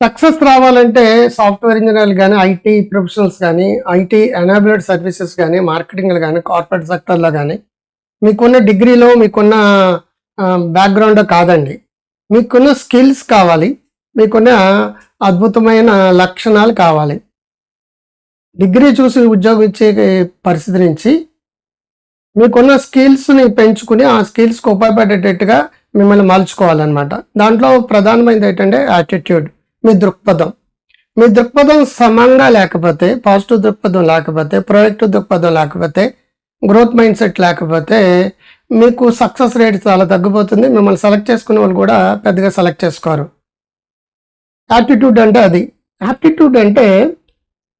Success రావాలంటే software ఇంజనీర్లు కానీ ఐటీ ప్రొఫెషనల్స్ కానీ ఐటీ ఎనాబులెడ్ సర్వీసెస్ కానీ మార్కెటింగ్లు కానీ కార్పొరేట్ సెక్టర్లో కానీ మీకున్న డిగ్రీలో మీకున్న బ్యాక్గ్రౌండ్ కాదండి. మీకున్న స్కిల్స్ కావాలి. మీకున్న అద్భుతమైన లక్షణాలు కావాలి. డిగ్రీ చూసి ఉద్యోగం ఇచ్చే పరిస్థితి నుంచి మీకున్న స్కిల్స్ని పెంచుకుని ఆ స్కిల్స్కి ఉపయోగపడేటట్టుగా మిమ్మల్ని మలుచుకోవాలన్నమాట. దాంట్లో ప్రధానమైనది ఏంటంటే యాటిట్యూడ్ మీ దృక్పథం. మీ దృక్పథం సమంగా లేకపోతే పాజిటివ్ దృక్పథం లేకపోతే ప్రొడక్టివ్ దృక్పథం లేకపోతే గ్రోత్ మైండ్ సెట్ లేకపోతే మీకు సక్సెస్ రేట్ చాలా తగ్గిపోతుంది. మిమ్మల్ని సెలెక్ట్ చేసుకునే వాళ్ళు కూడా పెద్దగా సెలెక్ట్ చేసుకోరు. యాటిట్యూడ్ అంటే అది. యాప్టిట్యూడ్ అంటే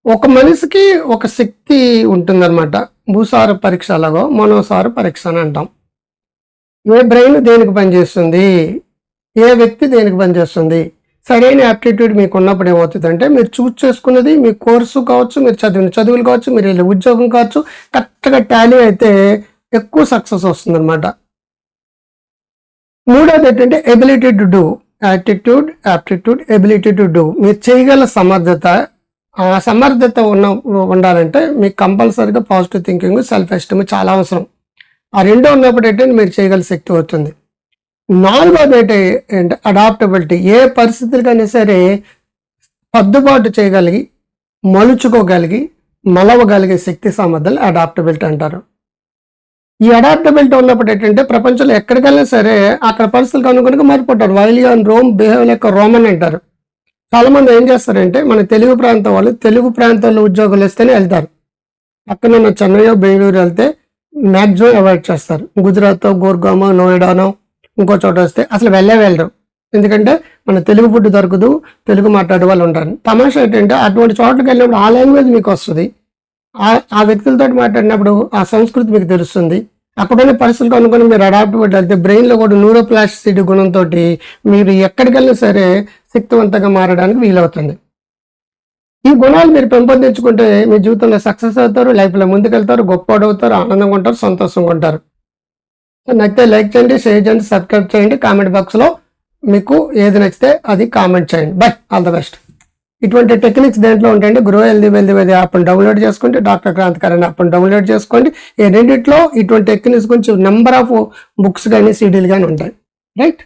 ఒక మనిషికి ఒక శక్తి ఉంటుందన్నమాట. భూసార పరీక్ష అలాగో మనోసార పరీక్ష అని అంటాం. ఏ బ్రెయిన్ దేనికి పనిచేస్తుంది? ఏ వ్యక్తి దేనికి పనిచేస్తుంది? సరైన యాప్టిట్యూడ్ మీకు ఉన్నప్పుడు ఏమవుతుందంటే మీరు చూస్ చేసుకున్నది మీ కోర్సు కావచ్చు మీరు చదివిన చదువులు కావచ్చు మీరు వెళ్ళే ఉద్యోగం కావచ్చు కరెక్ట్గా టాలీ అయితే ఎక్కువ సక్సెస్ వస్తుంది అనమాట మూడోది ఏంటంటే ability to do. Attitude aptitude ability to do. మీరు చేయగల సమర్థత ఆ సమర్థత ఉన్న ఉండాలంటే మీకు కంపల్సరీగా పాజిటివ్ థింకింగ్ సెల్ఫ్ ఎస్టీమ్ చాలా అవసరం. ఆ రెండో ఉన్నప్పుడు ఏంటంటే మీరు చేయగల శక్తి అవుతుంది నాలుగోది ఏంటి అడాప్టబిలిటీ ఏ పరిస్థితులకైనా సరే సర్దుబాటు చేయగలిగి మలుచుకోగలిగి మలవగలిగే శక్తి సామర్థ్యాలు అడాప్టబిలిటీ అంటారు. ఈ అడాప్టబిలిటీ ఉన్నప్పుడు ఏంటంటే ప్రపంచంలో ఎక్కడికైనా సరే అక్కడ పరిస్థితులకు అనుగుణంగా మారిపోతారు. While in Rome behave like Roman అంటారు. చాలామంది ఏం చేస్తారంటే మన తెలుగు ప్రాంతం వాళ్ళు తెలుగు ప్రాంతంలో ఉద్యోగాలు ఇస్తేనే వెళ్తారు. పక్కన ఉన్న చెన్నైయో బెంగళూరు వెళ్తే మ్యాక్సిమం అవాయిడ్ చేస్తారు. గుజరాత్ గోర్గామో నోయిడానో ఇంకో చోట వస్తే అసలు వెళ్ళే వెళ్ళరు. ఎందుకంటే మన తెలుగు ఫుడ్ దొరకదు తెలుగు మాట్లాడే వాళ్ళు ఉంటారు. తమాషా ఏంటంటే అటువంటి చోట్లకి వెళ్ళినప్పుడు ఆ లాంగ్వేజ్ మీకు వస్తుంది. ఆ ఆ వ్యక్తులతో మాట్లాడినప్పుడు ఆ సంస్కృతి మీకు తెలుస్తుంది. అక్కడున్న పరిస్థితులకు అనుకుని మీరు అడాప్ట్ అయితే బ్రెయిన్లో కూడా న్యూరోప్లాస్టిసిటీ గుణంతో మీరు ఎక్కడికి వెళ్ళినా సరే శక్తివంతంగా మారడానికి వీలవుతుంది. ఈ గుణాలు మీరు పెంపొందించుకుంటే మీ జీవితంలో సక్సెస్ అవుతారు లైఫ్లో ముందుకెళ్తారు గొప్పవాడవుతారు ఆనందంగా ఉంటారు సంతోషంగా ఉంటారు. నచ్చితే లైక్ చేయండి షేర్ చేయండి సబ్స్క్రైబ్ చేయండి కామెంట్ బాక్స్లో మీకు ఏది నచ్చితే అది కామెంట్ చేయండి. బై ఆల్ ద బెస్ట్ ఇటువంటి టెక్నిక్స్ దేంట్లో ఉంటాయంటే గ్రో హెల్దీ వెల్దీ వెల్దీ యాప్ను డౌన్లోడ్ చేసుకోండి డాక్టర్ క్రాంతికారన్ యాప్ను డౌన్లోడ్ చేసుకోండి ఈ రెండింటిలో ఇటువంటి టెక్నిక్స్ గురించి నెంబర్ ఆఫ్ బుక్స్ కానీ సీడీలు కానీ ఉంటాయి. రైట్